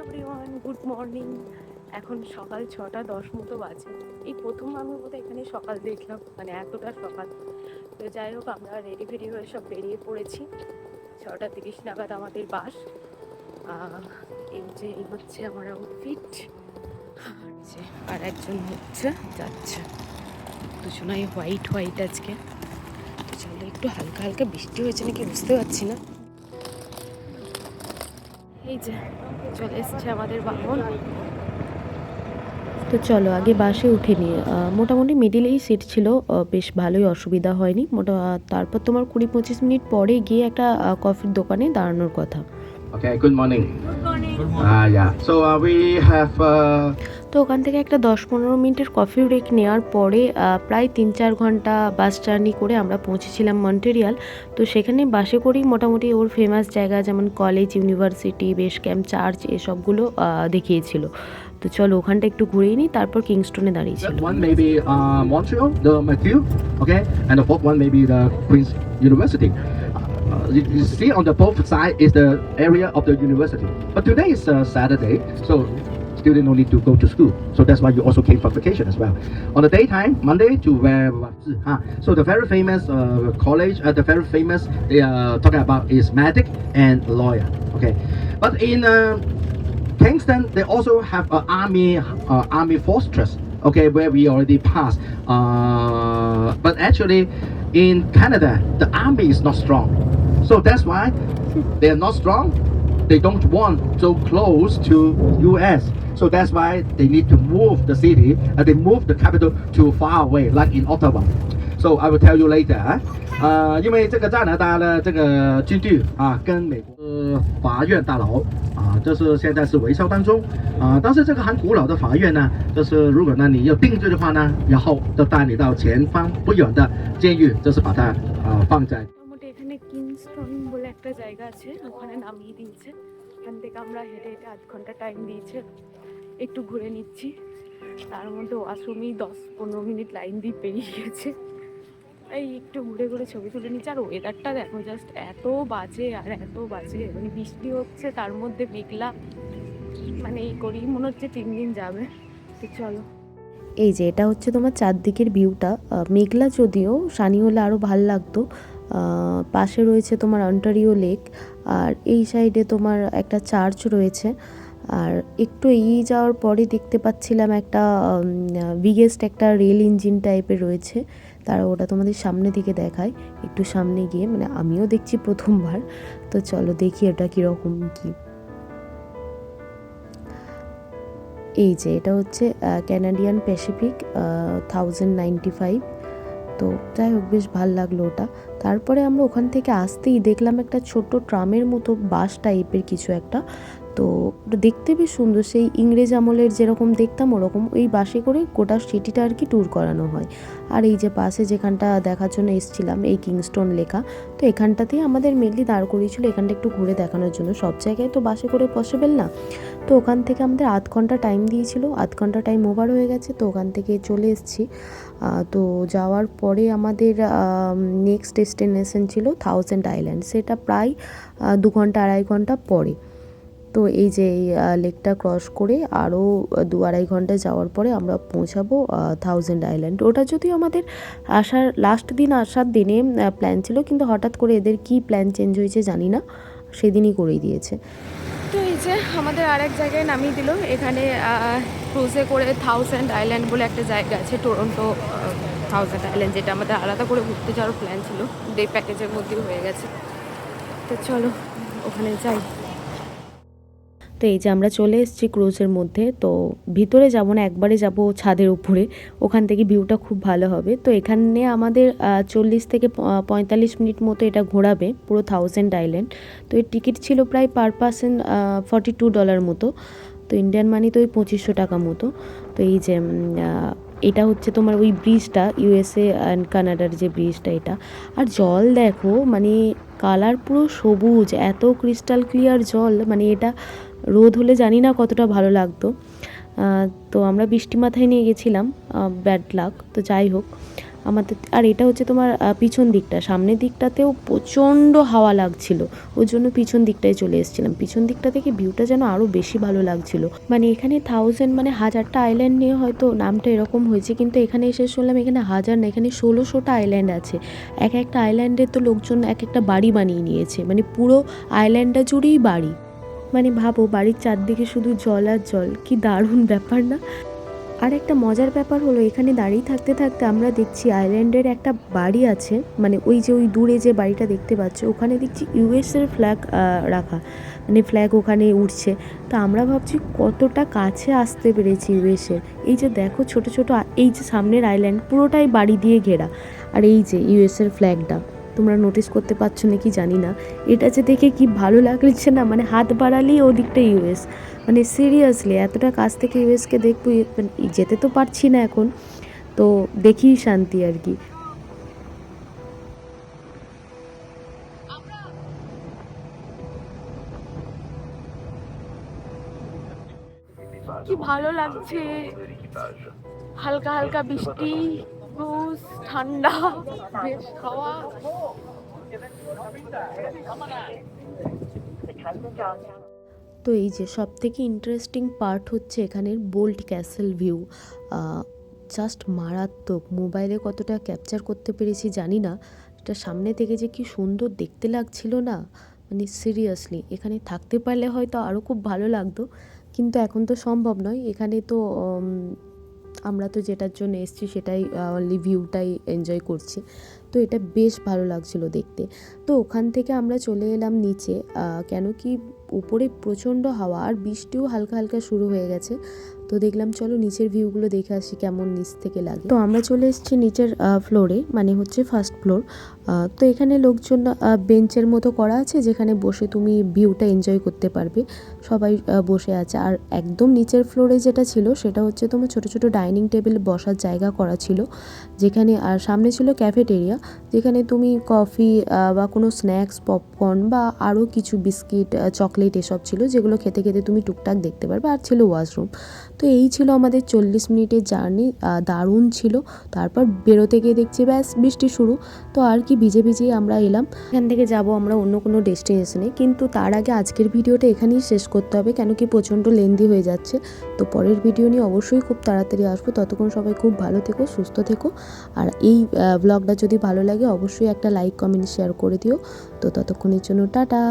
Everyone good morning এখন সকাল ছটা, দশ মতো বাজে। এই প্রথম আমি বোধহয় এখানে সকাল দেখলাম মানে এতটা সকাল। তো যাই হোক, আমরা রেডি ফেডি হয়ে সব বেরিয়ে পড়েছি। ছটা তিরিশ নাগাদ আমাদের বাস। এই যে, এই হচ্ছে আমার আউটফিট আর একজন হচ্ছে, যাচ্ছে। দুজনাই হোয়াইট হোয়াইট আজকে। চলো, একটু হালকা হালকা বৃষ্টি হয়েছে নাকি বুঝতে পারছি না। এই যে, চলে আমাদের বাহন তো চলো, আগে বাসে উঠে নিয়ে মোটামুটি মিডিলেই সিট ছিল। বেশ ভালোই অসুবিধা হয়নি। মোটা, তারপর তোমার কুড়ি পঁচিশ মিনিট পরে গিয়ে একটা কফির দোকানে দাঁড়ানোর কথা। Okay, good morning. Good morning. Uh, yeah. So uh, we have uh, তো ওখান থেকে একটা দশ পনেরো মিনিটের কফি ব্রেক নেওয়ার পরে প্রায় তিন চার ঘণ্টা বাস জার্নি করে আমরা পৌঁছেছিলাম মন্টেরিয়াল তো সেখানে বাসে করেই মোটামুটি ওর ফেমাস জায়গা যেমন college university base camp church এসবগুলো দেখিয়েছিল তো চলো ওখানটা একটু ঘুরেই নিই তারপর কিংস্টনে দাঁড়িয়েছিল one maybe uh, Montreal, the McGill, okay, and the fourth one maybe the Queen's University. You, see on the both side is the area of the university. But today is uh, Saturday, so student no need to go to school. So that's why you also came for vacation as well. On the daytime, Monday to where? Uh, so the very famous uh, college, uh, the very famous they are talking about is medic and lawyer. Okay, but in uh, Kingston, they also have an army army fortress. Okay, where we already passed. Uh, but actually, in Canada, the army is not strong. So that's why they are not strong. They don't want so close to US. So that's why they need to move the city. and they move the capital to far away, like in Ottawa. So I will tell you later. 啊。呃，因为这个加拿大的这个军队啊，跟美国法院大楼啊，这是现在是维修当中啊。但是这个很古老的法院呢，就是如果呢你要定罪的话呢，然后就带你到前方不远的监狱，就是把它啊放在 Kingston বলে একটা জায়গা আছে, ওখানে নামিয়ে দিয়েছে। ওখান থেকে আমরা হেঁটে হেঁটে আধ ঘণ্টা টাইম দিয়েছে, একটু ঘুরে নিচ্ছি। তার মধ্যে ওয়াশরুমেই দশ পনেরো মিনিট লাইন দিয়ে পেরিয়ে গেছে। এই একটু ঘুরে ঘুরে ছবি তুলে নিচ্ছি। আর ওয়েদারটা দেখো জাস্ট এত বাজে আর এত বাজে। মানে বৃষ্টি হচ্ছে, তার মধ্যে মেঘলা। মানে এই করেই মনে হচ্ছে তিন দিন যাবে। তো চলো। এই যে, এটা হচ্ছে তোমার চারদিকের ভিউটা মেঘলা যদিও সানি হলে আরও ভালো লাগতো। পাশে রয়েছে তোমার অন্টারিও লেক, আর এই সাইডে তোমার একটা চার্চ রয়েছে। আর একটু এগিয়ে যাওয়ার পরে দেখতে পাচ্ছিলাম একটা বিগেস্ট একটা রেল ইঞ্জিন টাইপের রয়েছে। তারা ওটা তোমাদের সামনে দিকে দেখায়, একটু সামনে গিয়ে মানে আমিও দেখছি প্রথমবার। তো চলো দেখি ওটা কীরকম কী। এই যে এটা হচ্ছে Canadian Pacific thousand ninety five তো যাই হোক, বেশ ভালো লাগল ওটা। তারপরে আমরা ওখান থেকে আসতেই দেখলাম একটা ছোট ট্রামের মতো বাস টাইপের কিছু একটা। তো দেখতে বেশ সুন্দর। সেই ইংরেজ আমলের যেরকম দেখতাম, ওরকম ওই বাসে করে গোটা সিটিটা আর কি ট্যুর করানো হয়। আর এই যে পাশে যেখানটা দেখার জন্য এসেছিলাম, এই কিংস্টোন লেখা, তো এখানটাতেই আমাদের মেনলি দাঁড় করিয়েছিল এখানটা একটু ঘুরে দেখানোর জন্য। সব জায়গায় তো বাসে করে পসিবল না। তো ওখান থেকে আমাদের আধ ঘণ্টা টাইম দিয়েছিল, আধ ঘণ্টা টাইম ওভার হয়ে গেছে, তো ওখান থেকে চলে এসেছি। তো যাওয়ার পরে আমাদের নেক্সট ডেস্টিনেশন ছিল থাউজেন্ড আইল্যান্ড সেটা প্রায় দু ঘণ্টা, আড়াই ঘণ্টা পরে। তো এই যে এই লেকটা ক্রস করে আরও দু আড়াই ঘণ্টা যাওয়ার পরে আমরা পৌঁছাবো থাউজেন্ড আইল্যান্ড ওটা যদিও আমাদের আসার লাস্ট দিন, আসার দিনে প্ল্যান ছিল, কিন্তু হঠাৎ করে এদের কি প্ল্যান চেঞ্জ হয়েছে জানি না, সেদিনই করেই দিয়েছে। তো এই যে আমাদের আর এক জায়গায় নামিয়ে দিল, এখানে ক্রুজে করে থাউজেন্ড আইল্যান্ড বলে একটা জায়গা আছে টরন্টো থাউজেন্ড আইল্যান্ড যেটা আমাদের আলাদা করে ঘুরতে যাওয়ার প্ল্যান ছিল। ডে প্যাকেজের মধ্যেই হয়ে গেছে। তো চলো, ওখানে যাই। তো এই যে আমরা চলে এসেছি ক্রুজের মধ্যে, তো ভিতরে যাব না, একবারে যাব ছাদের উপরে। ওখান থেকে ভিউটা খুব ভালো হবে। তো এখানে আমাদের চল্লিশ থেকে পঁয়তাল্লিশ মিনিট মতো এটা ঘোরাবে, পুরো থাউজেন্ড আইল্যান্ড তো এর টিকিট ছিল প্রায় per person forty two dollar মতো। তো ইন্ডিয়ান মানি তো ওই পঁচিশশো টাকা মতো। তো এই যে এটা হচ্ছে তোমার ওই ব্রিজটা ইউএসএ অ্যান্ড কানাডার যে ব্রিজটা এটা। আর জল দেখো মানে কালার পুরো সবুজ, এত ক্রিস্টাল ক্লিয়ার জল মানে এটা রোদ হলে জানি না কতটা ভালো লাগতো। তো আমরা বৃষ্টি মাথায় নিয়ে গেছিলাম ব্যাড লাক তো যাই হোক। আমাদের, আর এটা হচ্ছে তোমার পিছন দিকটা। সামনের দিকটাতেও প্রচণ্ড হাওয়া লাগছিল। ওই জন্য পিছন দিকটায় চলে এসেছিলাম। পিছন দিকটা থেকে ভিউটা যেন আরও বেশি ভালো লাগছিল। মানে এখানে থাউজেন্ড মানে হাজারটা আইল্যান্ড নিয়ে হয়তো নামটা এরকম হয়েছে, কিন্তু এখানে এসে শুনলাম এখানে হাজার না, এখানে ষোলোশোটা আইল্যান্ড আছে। এক একটা আইল্যান্ডে তো লোকজন এক একটা বাড়ি বানিয়ে নিয়েছে। মানে পুরো আইল্যান্ডটা জুড়েই বাড়ি। মানে ভাবো, বাড়ির চারদিকে শুধু জল আর জল, কি দারুণ ব্যাপার না? আর একটা মজার ব্যাপার হলো, এখানে দাঁড়িয়ে থাকতে থাকতে আমরা দেখছি আইল্যান্ডের একটা বাড়ি আছে মানে ওই যে ওই দূরে যে বাড়িটা দেখতে পাচ্ছ, ওখানে দেখছি ইউএসের ফ্ল্যাগ রাখা মানে ফ্ল্যাগ ওখানে উঠছে। তো আমরা ভাবছি কতটা কাছে আসতে পেরেছি ইউএসের এই যে দেখো ছোট ছোট এই যে সামনের আইল্যান্ড পুরোটাই বাড়ি দিয়ে ঘেরা। আর এই যে ইউএসের ফ্ল্যাগটা তোমরা নোটিস করতে পারছ নাকি জানি না। এটা যে দেখে কি ভালো লাগছে না মানে হাত বাড়ালেই ওদিকটা ইউএস মানে সিরিয়াসলি এতটা কাছ থেকে ইউএসকে দেখব মানে যেতে তো পারছি না এখন। তো দেখি শান্তি আর কি। কি ভালো লাগছে। হালকা হালকা বৃষ্টি। ঠান্ডা, বেশ হাওয়া। তো এই যে সব থেকে ইন্টারেস্টিং পার্ট হচ্ছে এখানের বোল্ড ক্যাসেল ভিউ। জাস্ট মারাত্মক। মোবাইলে কতটা ক্যাপচার করতে পেরেছি জানি না। এটা সামনে থেকে যে কি সুন্দর দেখতে লাগছিল না। মানে সিরিয়াসলি এখানে থাকতে পারলে হয়তো আরও খুব ভালো লাগতো। কিন্তু এখন তো সম্ভব নয়। এখানে তো আমরা তো যেটার জন্য এসেছি সেটাই অনলি ভিউটাই এনজয় করছি। তো এটা বেশ ভালো লাগছিল দেখতে। তো ওখান থেকে আমরা চলে এলাম নিচে কেন কি উপরে প্রচণ্ড হাওয়া আর বৃষ্টিও হালকা হালকা শুরু হয়ে গেছে। তো দেখলাম চলো নিচের ভিউগুলো দেখে আসি কেমন নিচ থেকে লাগে। তো আমরা চলে এসেছি নিচের ফ্লোরে মানে হচ্ছে ফার্স্ট ফ্লোর তো এখানে লোকজন বেঞ্চের মতো করা আছে যেখানে বসে তুমি ভিউটা এনজয় করতে পারবে। সবাই বসে আছে। আর একদম নিচের ফ্লোরে যেটা ছিল, সেটা হচ্ছে তোমার ছোট ছোট ডাইনিং টেবিল বসার জায়গা করা ছিল। যেখানে, আর সামনে ছিল ক্যাফেটেরিয়া যেখানে তুমি কফি বা কোনো স্ন্যাক্স পপকর্ন বা আরও কিছু বিস্কিট চকলেট এসব ছিল, যেগুলো খেতে খেতে তুমি টুকটাক দেখতে পারবে। আর ছিল ওয়াশরুম তো এই ছিল আমাদের চল্লিশ মিনিটের জার্নি দারুণ ছিল। তারপর বেরোতে গিয়ে দেখছি, ব্যাস, বৃষ্টি শুরু। তো আর কি ভিজে ভিজেই আমরা এলাম, এখান থেকে যাব আমরা অন্য কোনো ডেস্টিনেশনে কিন্তু তার আগে আজকের ভিডিওটা এখানেই শেষ করতে হবে, কেন কি প্রচণ্ড লেন্দি হয়ে যাচ্ছে। তো পরের ভিডিও নিয়ে অবশ্যই খুব তাড়াতাড়ি আসব। ততক্ষণ সবাই খুব ভালো থেকো, সুস্থ থেকো। আর এই ব্লগটা যদি ভালো লাগে, অবশ্যই একটা লাইক কমেন্ট শেয়ার করে দিও। তো ততক্ষণের জন্য টাটা।